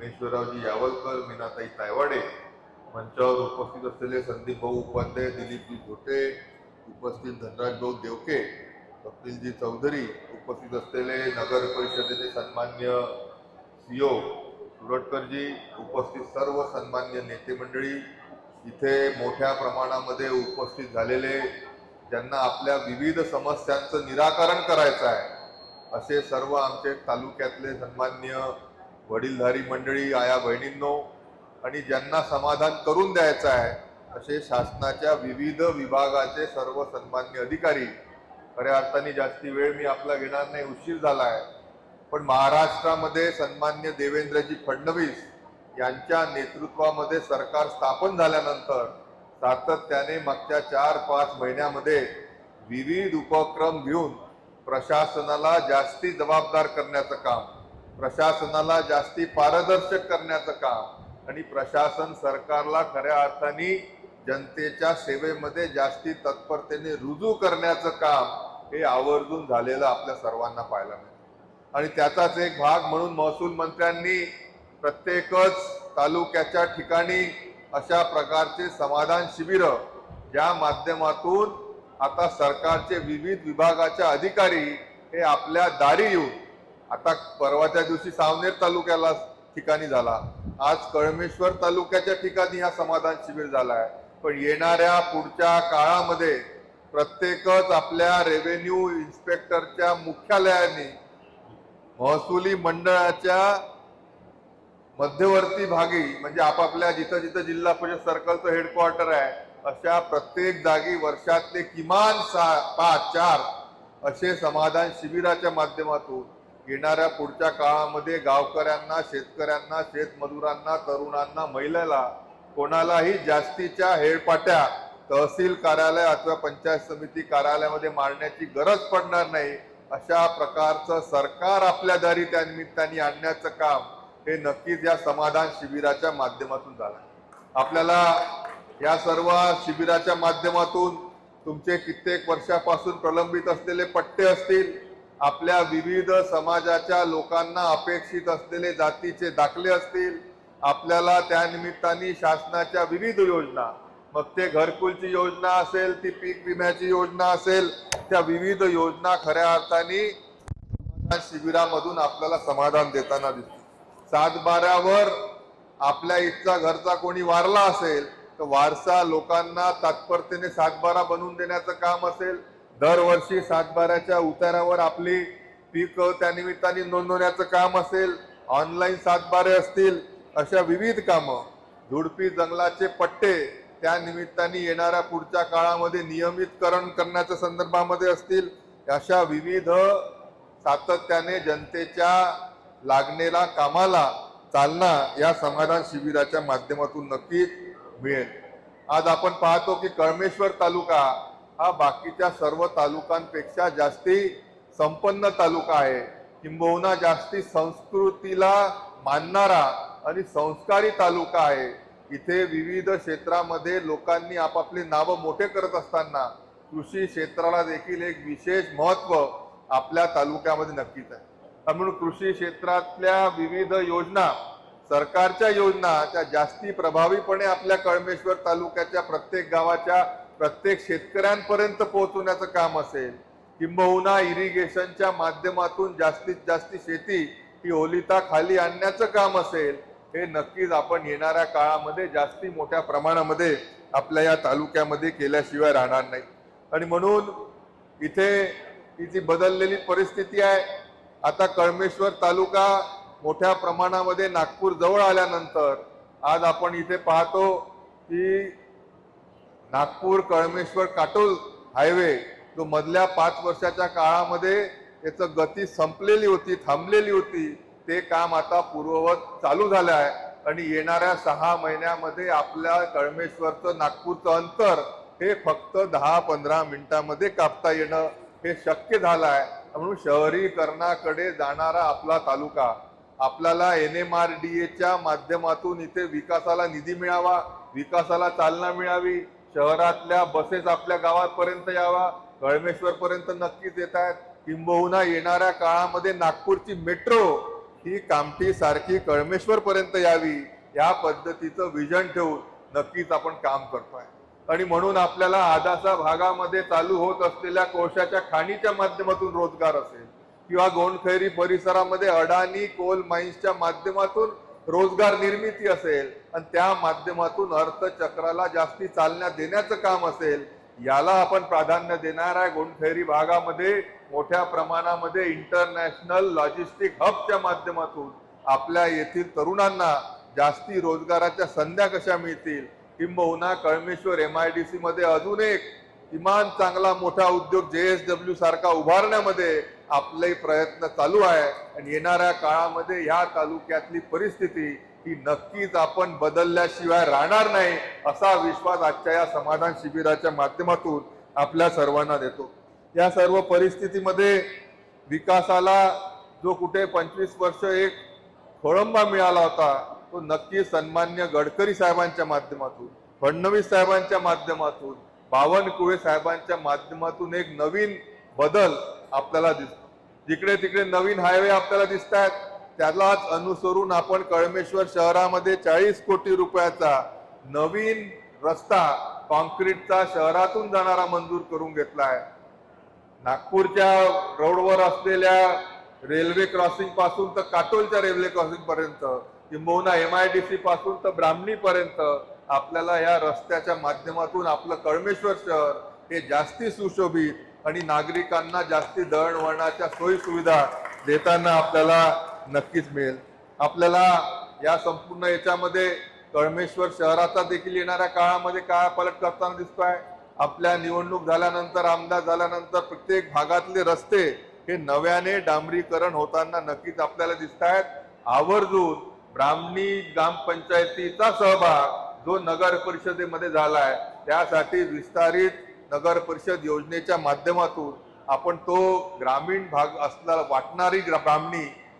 उमेश्वररावजी यावलकर मीनाताई तायवाडे. मंचावर उपस्थित असलेले संदीप भाऊ उपाध्याय दिलीपजी घोटे उपस्थित धनराज भाऊ देवके कपिलजी चौधरी उपस्थित असलेले नगर परिषदेचे सन्मान्य सीओ सुरटकरजी उपस्थित सर्व सन्मान्य नेते मंडळी इथे मोठ्या प्रमाणामध्ये उपस्थित झालेले ज्यांना आपल्या विविध समस्यांचं निराकरण करायचं आहे असे सर्व आमचे तालुक्यातले सन्मान्य वडीलधारी मंडळी आया बहिणींनो आणि ज्यांना समाधान करून द्यायचं आहे असे शासनाच्या विविध विभागाचे सर्व सन्मान्य अधिकारी खऱ्या अर्थाने जास्ती वेळ मी आपला घेणार नाही उशीर झाला आहे. पण महाराष्ट्रामध्ये सन्मान्य देवेंद्रजी फडणवीस यांच्या नेतृत्वामध्ये सरकार स्थापन झाल्यानंतर सातत्याने मागच्या चार पाच महिन्यामध्ये विविध उपक्रम घेऊन प्रशासनाला जास्ती जबाबदार करण्याचं काम प्रशासनाला जास्ती पारदर्शक करण्याचं काम आणि प्रशासन सरकारला खऱ्या अर्थाने जनतेच्या सेवेमध्ये जास्ती तत्परतेने रुजू करण्याचं काम हे आवर्जून झालेलं आपल्या सर्वांना पाहायला मिळतं. आणि त्याचाच एक भाग म्हणून महसूल मंत्र्यांनी प्रत्येकच तालुक्याच्या ठिकाणी अशा प्रकारचे समाधान शिबिर ज्या माध्यमातून आता सरकारचे विविध विभागाच्या अधिकारी हे आपल्या दारी येऊन आता परवाच्या दिवशी सावनेर तालुक्याला ठिकाणी झाला. आज कळमेश्वर तालुक्याच्या ठिकाणी हा समाधान शिबिर झाला आहे पण येणाऱ्या पुढच्या काळामध्ये प्रत्येकच आपल्या रेव्हेन्यू इन्स्पेक्टरच्या मुख्यालयाने महसुली मंडळाच्या मध्यवर्ती भागी म्हणजे आपापल्या जिथं जिथं जिल्हा परिषद सर्कलचं हेडक्वार्टर आहे अशा प्रत्येक जागी वर्षातले किमान सहा पाच चार असे समाधान शिबिराच्या माध्यमातून येणाऱ्या पुढच्या काळामध्ये गावकऱ्यांना शेतकऱ्यांना शेतमजुरांना तरुणांना महिलेला कोणालाही जास्तीच्या हेळपाट्या तहसील कार्यालय अथवा पंचायत समिती कार्यालयामध्ये मारण्याची गरज पडणार नाही. अशा प्रकारचं सरकार आपल्या दारी त्या निमित्ताने आणण्याचं काम हे नक्कीच या समाधान शिबिराच्या माध्यमातून झालं. आपल्याला या सर्व शिबिराच्या माध्यमातून तुमचे कित्येक वर्षापासून प्रलंबित असलेले पट्टे असतील आपल्या विविध समाजाच्या लोकांना अपेक्षित असलेले जातीचे दाखले असतील. आपल्याला त्यानिमित्ताने शासनाच्या विविध योजना मग ते घरकुलची योजना असेल ती पीक विम्याची योजना असेल त्या विविध योजना खऱ्या अर्थाने शिबिरामधून आपल्याला समाधान देताना दिसते सात बारावर आपल्या इथचा घरचा कोणी वारला असेल तर वारसा लोकांना तात्परतेने सातबारा बनवून देण्याचं काम असेल. दरवर्षी सातबाऱ्याच्या उतारावर आपली पीक त्यानिमित्ताने नोंदवण्याचं काम असेल ऑनलाईन सातबारे असतील अशा विविध कामं. झुडपी जंगलाचे पट्टे त्या निमित्ताने येणाऱ्या पुढच्या काळामध्ये नियमितकरण करण्याच्या संदर्भामध्ये असतील अशा विविध सातत्याने जनतेच्या लागणेला कामाला चालना या समाधान शिबिराच्या माध्यमातून नक्कीच मिळेल. आज आपण पाहतो की कळमेश्वर तालुका हा बाकीच्या सर्व तालुकांपेक्षा जास्ती संपन्न तालुका आहे. किंबहुना जास्ती संस्कृतीला मानणारा आणि संस्कारी तालुका आहे. इथे विविध क्षेत्रामध्ये लोकांनी आपापली नावं मोठे करत असताना कृषी क्षेत्राला देखील एक विशेष महत्त्व आपल्या तालुक्यामध्ये नक्कीच आहे. म्हणून कृषी क्षेत्रातल्या विविध योजना सरकारच्या योजना त्या जास्ती प्रभावीपणे आपल्या कळमेश्वर तालुक्याच्या प्रत्येक गावाच्या प्रत्येक शेतकऱ्यांपर्यंत पोहोचवण्याचं काम असेल किंबहुना इरिगेशनच्या माध्यमातून जास्तीत जास्त शेती ही ओलिता खाली आणण्याचं काम असेल हे नक्कीच आपण येणाऱ्या काळामध्ये जास्ती मोठ्या प्रमाणामध्ये आपल्या या तालुक्यामध्ये केल्याशिवाय राहणार नाही. आणि म्हणून इथे ही जी बदललेली परिस्थिती आहे आता कळमेश्वर तालुका मोठ्या प्रमाणामध्ये नागपूर जवळ आल्यानंतर आज आपण इथे पाहतो की नागपूर कळमेश्वर काटोल हायवे जो मधल्या पाच वर्षाच्या काळामध्ये याचं गती संपलेली होती थांबलेली होती ते काम आता पूर्ववत चालू झालं आहे. आणि येणाऱ्या सहा महिन्यामध्ये आपल्या कळमेश्वरचं नागपूरचं अंतर हे फक्त दहा पंधरा मिनिटामध्ये कापता येणं हे शक्य झालं आहे. म्हणून शहरीकरणाकडे जाणारा आपला तालुका आपल्याला एन एम आर डी एच्या माध्यमातून इथे विकासाला निधी मिळावा विकासाला चालना मिळावी शहरातल्या बसेस आपल्या गावापर्यंत यावा कळमेश्वर पर्यंत नक्कीच येत आहेत किंबहुना येणाऱ्या काळामध्ये नागपूरची मेट्रो ही कामठी सारखी कळमेश्वर पर्यंत यावी या पद्धतीचं विजन ठेवून नक्कीच आपण काम करतोय. आणि म्हणून आपल्याला आदासा भागामध्ये चालू होत असलेल्या कोळशाच्या खाणीच्या माध्यमातून रोजगार असेल किंवा गोंडखैरी परिसरामध्ये अडाणी कोल माईन्सच्या माध्यमातून रोजगार निर्मिती असेल आणि त्या माध्यमातून अर्थचक्राला जास्ती चालना देण्याचं काम असेल याला आपण प्राधान्य देणार आहे गोंडफेरी भागामध्ये मोठ्या प्रमाणामध्ये इंटरनॅशनल लॉजिस्टिक हबच्या माध्यमातून. आपल्या येथील तरुणांना जास्ती रोजगाराच्या संध्या कशा मिळतील? किंबहुना कळमेश्वर एम आय डी सीमध्ये अजून एक किमान चांगला मोठा उद्योग जे एस डब्ल्यू सारखा उभारण्यामध्ये आपले प्रयत्न चालू आहे आणि येणाऱ्या काळामध्ये ह्या तालुक्यातली परिस्थिती ही नक्कीच आपण बदलल्याशिवाय राहणार नाही असा विश्वास आजच्या या समाधान शिबिराच्या माध्यमातून आपल्या सर्वांना देतो. या सर्व परिस्थितीमध्ये विकासाला जो कुठे पंचवीस वर्ष एक खोळंबा मिळाला होता तो नक्की सन्मान्य गडकरी साहेबांच्या माध्यमातून फडणवीस साहेबांच्या माध्यमातून बावनकुळे साहेबांच्या माध्यमातून एक नवीन बदल आपल्याला दिसतो. जिकडे तिकडे नवीन हायवे आपल्याला दिसत आहेत त्यालाच अनुसरून आपण कळमेश्वर शहरामध्ये चाळीस कोटी रुपयाचा नवीन रस्ता कॉन्क्रीटचा शहरातून जाणारा मंजूर करून घेतला आहे. नागपूरच्या रोडवर असलेल्या रेल्वे क्रॉसिंगपासून तर काटोलच्या रेल्वे क्रॉसिंग पर्यंत किंबहुना एम आय डी सी पासून तर ब्राह्मणी पर्यंत आपल्याला या रस्त्याच्या माध्यमातून आपलं कळमेश्वर शहर हे जास्ती सुशोभित आणि नागरिकांना जास्ती दळणवळणाच्या सोयी सुविधा देताना आपल्याला नक्कीच मिळेल. आपल्याला या संपूर्ण याच्यामध्ये कळमेश्वर शहराचा देखील येणाऱ्या काळामध्ये काय पलट करताना दिसतोय. आपल्या निवडणूक झाल्यानंतर आमदार झाल्यानंतर प्रत्येक भागातले रस्ते हे नव्याने डांबरीकरण होताना नक्कीच आपल्याला दिसत आहेत आवर्जून ब्राह्मणी ग्रामपंचायतीचा सहभाग जो नगर परिषदेमध्ये झालाय त्यासाठी विस्तारित नगर परिषद योजनेच्या माध्यमातून आपण तो ग्रामीण भाग असला वाटणारी ग्रा-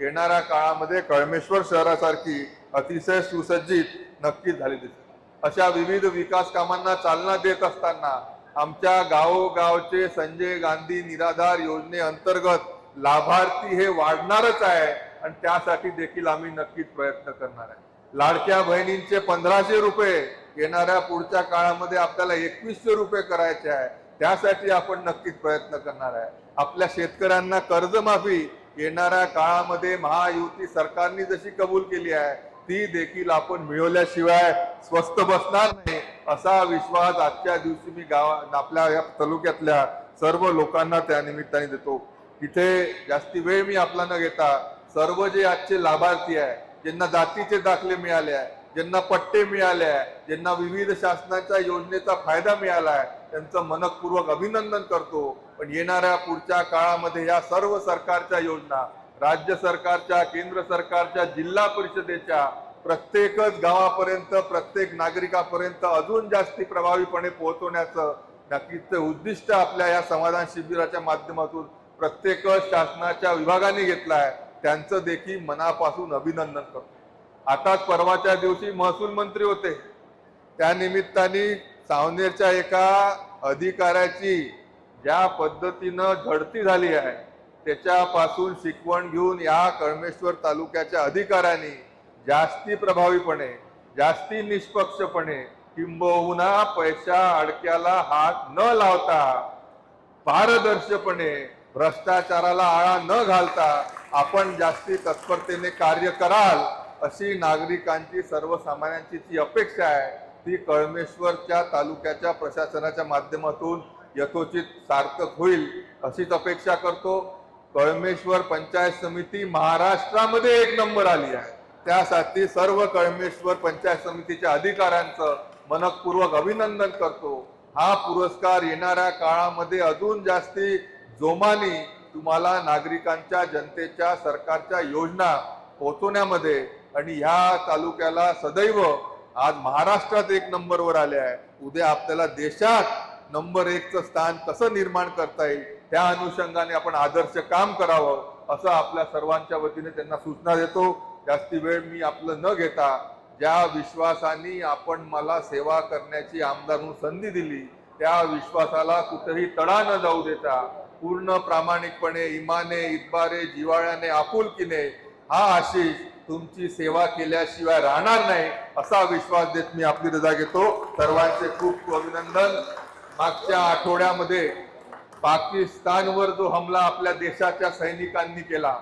येणाऱ्या काळामध्ये कळमेश्वर शहरासारखी अतिशय सुसज्जित नक्कीच झाली दिसते अशा विविध विकास कामांना चालना देत असताना आमच्या गावोगावचे संजय गांधी निराधार योजनेअंतर्गत लाभार्थी हे वाढणारच आहे आणि त्यासाठी देखील आम्ही नक्कीच प्रयत्न करणार आहे. लाडक्या बहिणींचे पंधराशे रुपये येणाऱ्या पुढच्या काळामध्ये आपल्याला एकवीसशे रुपये करायचे आहे. त्यासाठी आपण नक्कीच प्रयत्न करणार आहे. आपल्या शेतकऱ्यांना कर्जमाफी येणाऱ्या काळामध्ये महायुती सरकारने जशी कबूल केली आहे ती देखील आपण मिळवल्याशिवाय स्वस्त बसणार नाही असा विश्वास आजच्या दिवशी मी गावा आपल्या या तालुक्यातल्या सर्व लोकांना त्या निमित्ताने देतो. इथे जास्ती वेळ मी आपला न घेता सर्व जे आजचे लाभार्थी आहे ज्यांना जातीचे दाखले मिळाले आहे ज्यांना पट्टे मिळाले आहे ज्यांना विविध शासनाच्या योजनेचा फायदा मिळाला आहे त्यांचं मनपूर्वक अभिनंदन करतो. पण येणाऱ्या पुढच्या काळामध्ये या सर्व सरकारच्या योजना राज्य सरकारच्या केंद्र सरकारच्या जिल्हा परिषदेच्या प्रत्येकच गावापर्यंत प्रत्येक नागरिकापर्यंत अजून जास्ती प्रभावीपणे पोहोचवण्याचं नक्कीच उद्दिष्ट आपल्या या समाधान शिबिराच्या माध्यमातून प्रत्येकच शासनाच्या विभागाने घेतलं आहे. त्यांचं देखील मनापासून अभिनंदन करतो. आताच परवाच्या दिवशी महसूल मंत्री होते. त्या निमित्ताने सावनेरच्या एका अधिकाऱ्याची ज्या पद्धतीनं झडती झाली आहे त्याच्यापासून शिकवण घेऊन या कळमेश्वर तालुक्याच्या अधिकाऱ्यांनी जास्ती प्रभावीपणे जास्ती निष्पक्षपणे किंबहुना पैसा अडक्याला हात न लावता पारदर्शपणे भ्रष्टाचाराला आळा न घालता आपण जास्ती तत्परतेने कार्य कराल अशी नागरिकांची सर्वसामान्यांची जी अपेक्षा आहे ती कळमेश्वरच्या तालुक्याच्या प्रशासनाच्या माध्यमातून यथोचित सार्थक होईल अशीच अपेक्षा करतो. कळमेश्वर पंचायत समिती महाराष्ट्रामध्ये एक नंबर आली आहे. त्यासाठी सर्व कळमेश्वर पंचायत समितीच्या अधिकाऱ्यांचं मनपूर्वक अभिनंदन करतो. हा पुरस्कार येणाऱ्या काळामध्ये अजून जास्ती जोमाने तुम्हाला नागरिकांच्या जनतेच्या सरकारच्या योजना पोहोचवण्यामध्ये आणि ह्या तालुक्याला सदैव आज महाराष्ट्रात एक नंबरवर आले आहे. उद्या आपल्याला देशात नंबर एकचं स्थान कसं निर्माण करता येईल त्या अनुषंगाने आपण आदर्श काम करावं असं आपल्या सर्वांच्या वतीने त्यांना सूचना देतो. जास्ती वेळ मी आपलं न घेता ज्या विश्वासाने आपण मला सेवा करण्याची आमदार म्हणून संधी दिली त्या विश्वासाला कुठेही तडा न जाऊ देता पूर्ण प्रामाणिकपणे इमाने इतबारे जिवाळ्याने आपुलकीने हा आशिष तुमची सेवा केल्याशिवाय राहणार नाही असा विश्वास देत मी आपली रजा घेतो. सर्वांचे खूप खूप अभिनंदन. मागच्या आठवड्यामध्ये पाकिस्तानवर जो हमला आपल्या देशाच्या सैनिकांनी केला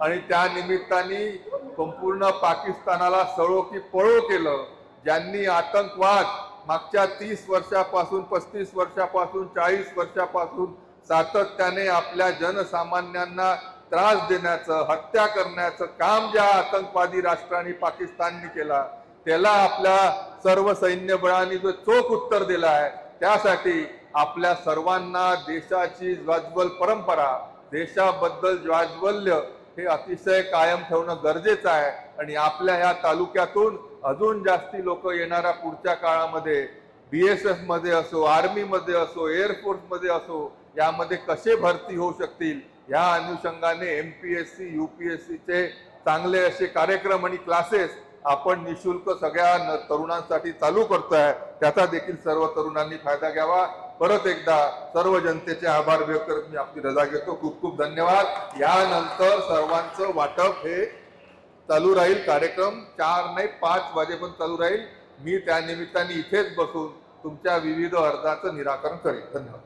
आणि त्या निमित्ताने संपूर्ण पाकिस्तानाला सळो की पळो केलं ज्यांनी आतंकवाद मागच्या तीस वर्षापासून पस्तीस वर्षापासून चाळीस वर्षापासून सातत्याने आपल्या जनसामान्यांना त्रास देण्याचं हत्या करण्याचं काम ज्या आतंकवादी राष्ट्रांनी पाकिस्तानने केला त्याला आपल्या सर्व सैन्य बळाने जो चोख उत्तर दिला आहे त्यासाठी आपल्या सर्वांना देशाची ज्वाज्वल परंपरा देशाबद्दल ज्वाज्वल्य हे अतिशय कायम ठेवणं गरजेचं आहे. आणि आपल्या ह्या तालुक्यातून अजून जास्ती लोक येणाऱ्या पुढच्या काळामध्ये बी एसमध्ये असो आर्मी मध्ये असो एअरफोर्समध्ये असो यामध्ये कसे भरती होऊ शकतील या अनुषंगाने M P S C UPSC चे चांगले असे कार्यक्रम आणि क्लासेस आपण निशुल्क सगळ्या तरुणांसाठी चालू करतोय. त्याचा देखील सर्व तरुणांनी फायदा घ्यावा. परत एकदा सर्व जनतेचे आभार व्यक्त करत मी आपली रजा घेतो. खूप खूप धन्यवाद. यानंतर सर्वांचं वाटप हे चालू राहील. कार्यक्रम चार नाही पाच वाजेपर्यंत चालू राहील. मी त्या निमित्ताने इथेच बसून तुमच्या विविध अर्जाचं निराकरण करेन. धन्यवाद.